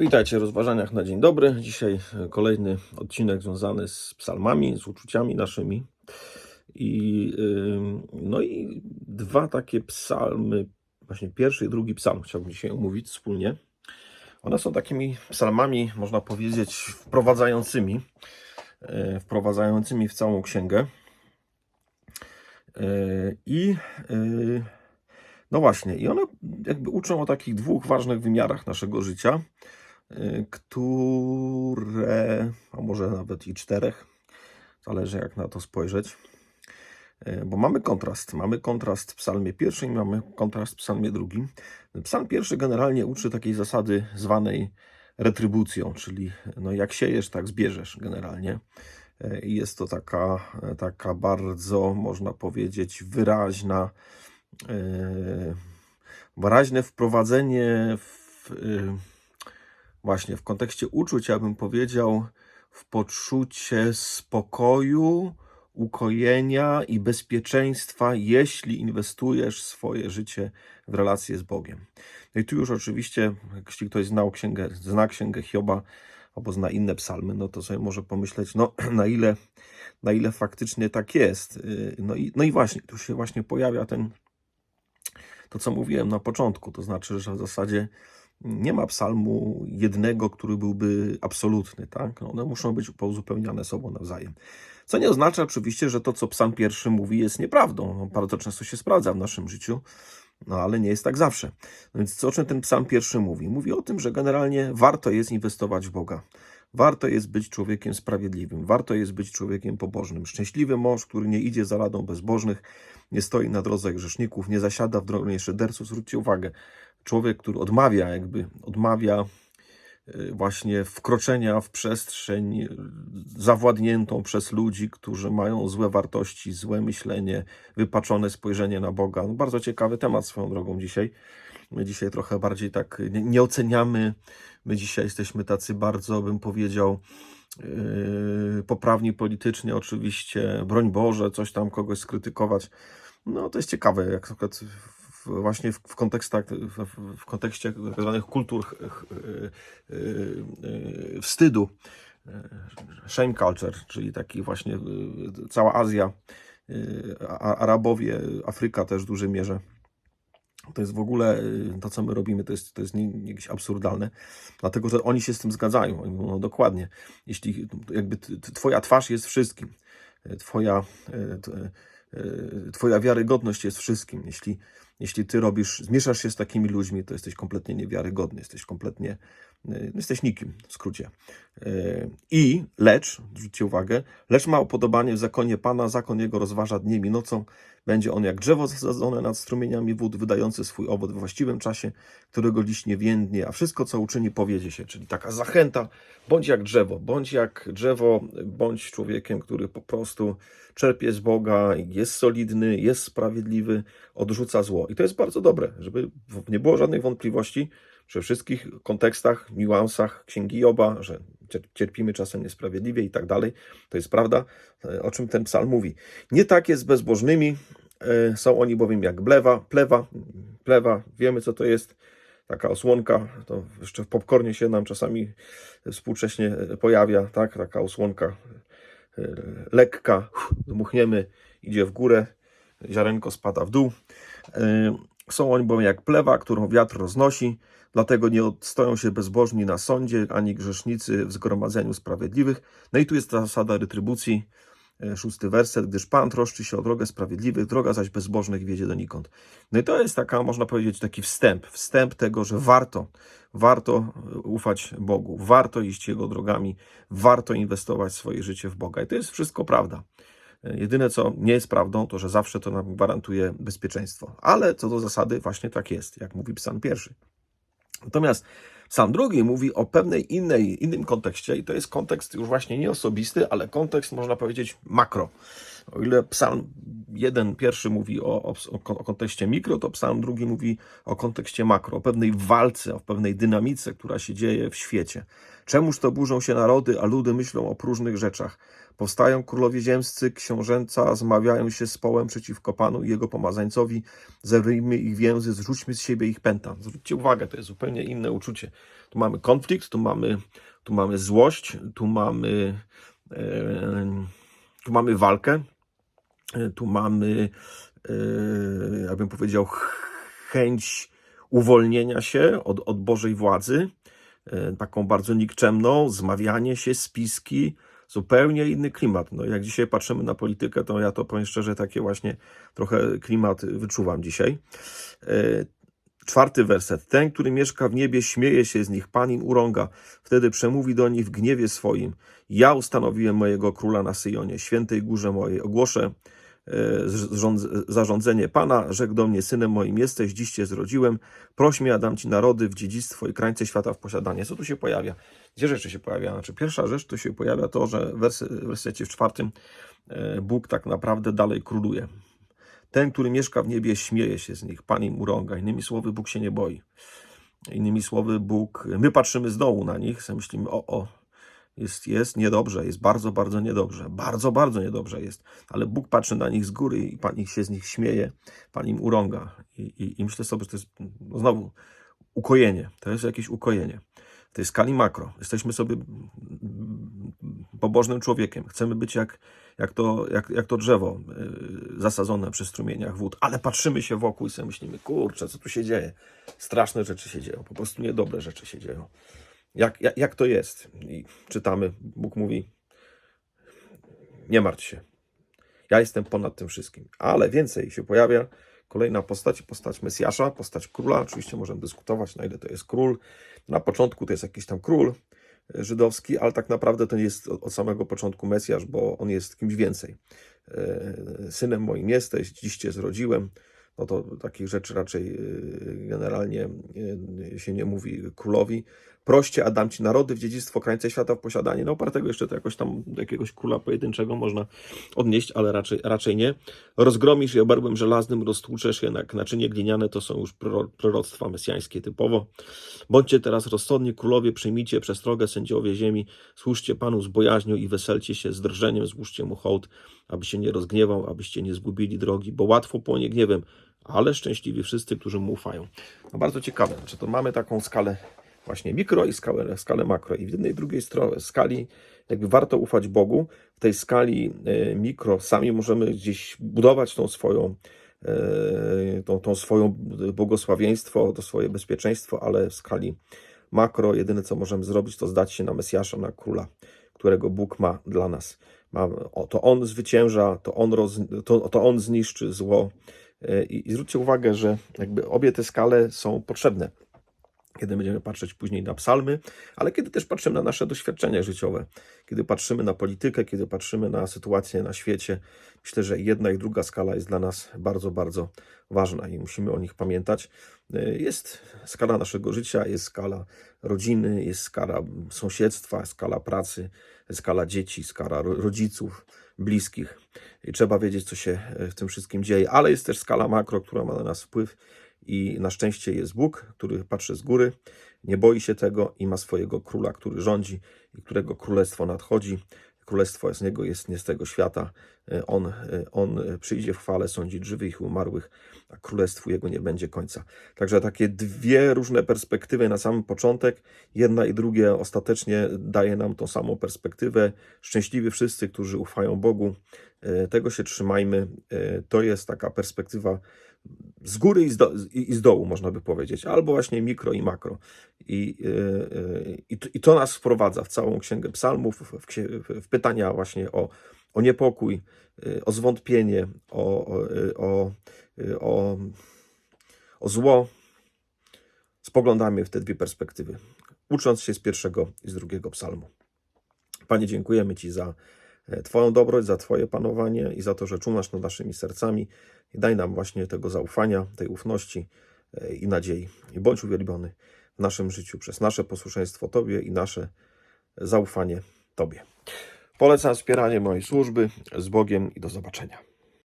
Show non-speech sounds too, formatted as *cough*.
Witajcie w rozważaniach na dzień dobry. Dzisiaj e, kolejny odcinek związany z psalmami, z uczuciami naszymi. I, no i dwa takie psalmy, właśnie pierwszy i drugi psalm chciałbym dzisiaj omówić wspólnie. One są takimi psalmami, można powiedzieć, wprowadzającymi, e, wprowadzającymi w całą księgę. E, I no właśnie, i one jakby uczą o takich dwóch ważnych wymiarach naszego życia, które, a może nawet i czterech, zależy jak na to spojrzeć. Y, Bo mamy kontrast. Mamy kontrast w psalmie pierwszym i mamy kontrast w psalmie drugim. Psalm pierwszy generalnie uczy takiej zasady zwanej retrybucją, czyli no jak siejesz, tak zbierzesz generalnie. Y, I jest to taka, taka bardzo, można powiedzieć, wyraźna, wyraźne wprowadzenie w, właśnie w kontekście uczuć, ja bym powiedział, w poczucie spokoju, ukojenia i bezpieczeństwa, jeśli inwestujesz swoje życie w relacje z Bogiem. No i tu już oczywiście, jeśli ktoś znał księgę, zna księgę Hioba albo zna inne psalmy, no to sobie może pomyśleć, no *clears throat* na ile, na ile faktycznie tak jest. Y, No i, no i właśnie, tu się właśnie pojawia ten, to co mówiłem na początku, to znaczy, że w zasadzie nie ma psalmu jednego, który byłby absolutny, tak? One muszą być pouzupełniane sobą nawzajem. Co nie oznacza oczywiście, że to, co psalm pierwszy mówi, jest nieprawdą. No, bardzo często się sprawdza w naszym życiu, no ale nie jest tak zawsze. No więc co, o czym ten psalm pierwszy mówi? Mówi o tym, że generalnie warto jest inwestować w Boga. Warto jest być człowiekiem sprawiedliwym, warto jest być człowiekiem pobożnym. Szczęśliwy mąż, który nie idzie za radą bezbożnych, nie stoi na drodze grzeszników, nie zasiada w dronie szyderców. Zwróćcie uwagę, człowiek, który odmawia, jakby odmawia y, właśnie wkroczenia w przestrzeń y, zawładniętą przez ludzi, którzy mają złe wartości, złe myślenie, wypaczone spojrzenie na Boga. No, bardzo ciekawy temat swoją drogą dzisiaj. My dzisiaj trochę bardziej tak nie, nie oceniamy. My dzisiaj jesteśmy tacy bardzo, bym powiedział, yy, poprawni politycznie, oczywiście. Broń Boże, coś tam kogoś skrytykować. No to jest ciekawe, jak na przykład właśnie w, kontekstach, w, kontekście tak zwanych kultur ch- yy, yy, wstydu, yy, shame culture, czyli taki właśnie cała Azja, Arabowie, Afryka też w dużej mierze. To jest w ogóle y, to, co my robimy, to jest, to jest nie, nie jakieś absurdalne, dlatego że oni się z tym zgadzają. Oni mówią, no dokładnie, jeśli jakby Twoja twarz jest wszystkim, y, Twoja, y, t- y, twoja wiarygodność jest wszystkim. Jeśli, jeśli Ty robisz, zmieszasz się z takimi ludźmi, to jesteś kompletnie niewiarygodny, jesteś kompletnie, jesteś nikim w skrócie. Y, I lecz, zwróćcie uwagę, lecz ma upodobanie w zakonie Pana, zakon jego rozważa dniem i nocą. Będzie on jak drzewo zasadzone nad strumieniami wód, wydający swój owoc we właściwym czasie, którego liść nie więdnie, a wszystko, co uczyni, powiedzie się. Czyli taka zachęta, bądź jak drzewo, bądź jak drzewo, bądź człowiekiem, który po prostu czerpie z Boga, jest solidny, jest sprawiedliwy, odrzuca zło. I to jest bardzo dobre, żeby w- nie było żadnych wątpliwości, we wszystkich kontekstach, niuansach Księgi Joba, że cier- cierpimy czasem niesprawiedliwie i tak dalej, to jest prawda, e, o czym ten psalm mówi. Nie tak jest z bezbożnymi, e, są oni bowiem jak blewa, plewa, plewa, wiemy co to jest, taka osłonka, to jeszcze w popcornie się nam czasami współcześnie pojawia, tak, taka osłonka e, lekka, dmuchniemy, idzie w górę, ziarenko spada w dół. Są oni bowiem jak plewa, którą wiatr roznosi, dlatego nie odstoją się bezbożni na sądzie, ani grzesznicy w zgromadzeniu sprawiedliwych. No i tu jest ta zasada retrybucji, e, szósty werset, gdyż Pan troszczy się o drogę sprawiedliwych, droga zaś bezbożnych wiedzie donikąd. No i to jest taka, można powiedzieć, taki wstęp, wstęp tego, że warto, warto e, ufać Bogu, warto iść Jego drogami, warto inwestować swoje życie w Boga. I to jest wszystko prawda. Jedyne, co nie jest prawdą, to że zawsze to nam gwarantuje bezpieczeństwo. Ale co do zasady, właśnie tak jest, jak mówi psalm pierwszy. Natomiast Psalm drugi mówi o pewnej innej, innym kontekście i to jest kontekst już właśnie nie osobisty, ale kontekst można powiedzieć makro. O ile psalm jeden, pierwszy mówi o, o, o kontekście mikro, to psalm drugi mówi o kontekście makro, o pewnej walce, o pewnej dynamice, która się dzieje w świecie. Czemuż to burzą się narody, a ludy myślą o próżnych rzeczach? Powstają królowie ziemscy, książęca zmawiają się z połem przeciwko Panu i Jego pomazańcowi. Zerwijmy ich więzy, zrzućmy z siebie ich pęta. Zwróćcie uwagę, to jest zupełnie inne uczucie. Tu mamy konflikt, tu mamy, tu mamy złość, tu mamy, tu mamy walkę, tu mamy, e, jakbym powiedział, ch- chęć uwolnienia się od, od Bożej władzy, e, taką bardzo nikczemną, zmawianie się, spiski, zupełnie inny klimat. No, jak dzisiaj patrzymy na politykę, to ja to powiem szczerze, takie właśnie trochę klimat wyczuwam dzisiaj. E, Czwarty werset. Ten, który mieszka w niebie, śmieje się z nich, Pan im urąga. Wtedy przemówi do nich w gniewie swoim. Ja ustanowiłem mojego króla na Syjonie, świętej górze mojej. Ogłoszę e, zarządzenie Pana, rzekł do mnie, synem moim jesteś, dziś cię zrodziłem. Proś mnie, dam ci narody w dziedzictwo i krańce świata w posiadanie. Co tu się pojawia? Gdzie rzeczy się pojawia? Znaczy, pierwsza rzecz to się pojawia to, że w wersecie w czwartym e, Bóg tak naprawdę dalej króluje. Ten, który mieszka w niebie, śmieje się z nich, Pan im urąga. Innymi słowy, Bóg się nie boi. Innymi słowy, Bóg, my patrzymy z dołu na nich, myślimy, o, o, jest, jest niedobrze, jest bardzo, bardzo niedobrze, bardzo, bardzo niedobrze jest, ale Bóg patrzy na nich z góry i Pan ich się z nich śmieje, Pan im urąga. I, i, i myślę sobie, że to jest no znowu ukojenie, to jest jakieś ukojenie. W tej skali makro. Jesteśmy sobie pobożnym człowiekiem. Chcemy być jak, jak, to, jak, jak to drzewo y, zasadzone przy strumieniach wód, ale patrzymy się wokół i sobie myślimy, kurczę, co tu się dzieje? Straszne rzeczy się dzieją, po prostu niedobre rzeczy się dzieją. Jak, jak, jak to jest? I czytamy, Bóg mówi, nie martw się. Ja jestem ponad tym wszystkim. Ale więcej się pojawia kolejna postać, postać Mesjasza, postać króla. Oczywiście możemy dyskutować, na ile to jest król. Na początku to jest jakiś tam król e, żydowski, ale tak naprawdę to nie jest od samego początku Mesjasz, bo on jest kimś więcej. E, Synem moim jesteś, dziś cię zrodziłem. No to takich rzeczy raczej e, generalnie e, się nie mówi królowi. Proście, a dam ci narody w dziedzictwo krańce świata w posiadanie. No opartego jeszcze to jakoś tam do jakiegoś króla pojedynczego można odnieść, ale raczej, raczej nie. Rozgromisz je oberłem żelaznym, roztłuczesz je jak naczynie gliniane, to są już proro- proroctwa mesjańskie typowo. Bądźcie teraz rozsądni, królowie, przyjmijcie przestrogę, sędziowie ziemi, służcie Panu z bojaźnią i weselcie się z drżeniem, złóżcie Mu hołd, aby się nie rozgniewał, abyście nie zgubili drogi, bo łatwo płonie gniewem, ale szczęśliwi wszyscy, którzy Mu ufają. No bardzo ciekawe, czy to mamy taką skalę właśnie mikro i skalę, skalę makro i w jednej i drugiej skali jakby warto ufać Bogu. W tej skali e, mikro sami możemy gdzieś budować tą swoją e, tą, tą swoją błogosławieństwo, to swoje bezpieczeństwo, ale w skali makro jedyne co możemy zrobić to zdać się na Mesjasza, na Króla, którego Bóg ma dla nas. Ma, to On zwycięża, to on, roz, to, to on zniszczy zło i, i zwróćcie uwagę, że jakby obie te skale są potrzebne kiedy będziemy patrzeć później na psalmy, ale kiedy też patrzymy na nasze doświadczenia życiowe, kiedy patrzymy na politykę, kiedy patrzymy na sytuację na świecie, myślę, że jedna i druga skala jest dla nas bardzo, bardzo ważna i musimy o nich pamiętać. Y, Jest skala naszego życia, jest skala rodziny, jest skala sąsiedztwa, skala pracy, skala dzieci, skala ro- rodziców, bliskich. I trzeba wiedzieć, co się y, w tym wszystkim dzieje, ale jest też skala makro, która ma na nas wpływ i na szczęście jest Bóg, który patrzy z góry, nie boi się tego i ma swojego króla, który rządzi i którego królestwo nadchodzi. Królestwo z niego jest nie z tego świata. E, On, e, on przyjdzie w chwale sądzić żywych i umarłych, a królestwu jego nie będzie końca. Także takie dwie różne perspektywy na samym początek. Jedna i drugie ostatecznie daje nam tą samą perspektywę. Szczęśliwi wszyscy, którzy ufają Bogu. E, Tego się trzymajmy. E, To jest taka perspektywa z góry i z, do, i i z dołu, można by powiedzieć, albo właśnie mikro i makro. I, yy, i, to- i to nas wprowadza w całą księgę psalmów, w, w- pytania właśnie o, o niepokój, yy, o zwątpienie, o, o, o, o, zło. Spoglądamy w te dwie perspektywy, ucząc się z pierwszego i z drugiego psalmu. Panie, dziękujemy Ci za Twoją dobroć, za Twoje panowanie i za to, że czumasz nad naszymi sercami. I daj nam właśnie tego zaufania, tej ufności e, i nadziei. I bądź uwielbiony w naszym życiu przez nasze posłuszeństwo Tobie i nasze zaufanie Tobie. Polecam wspieranie mojej służby. Z Bogiem i do zobaczenia.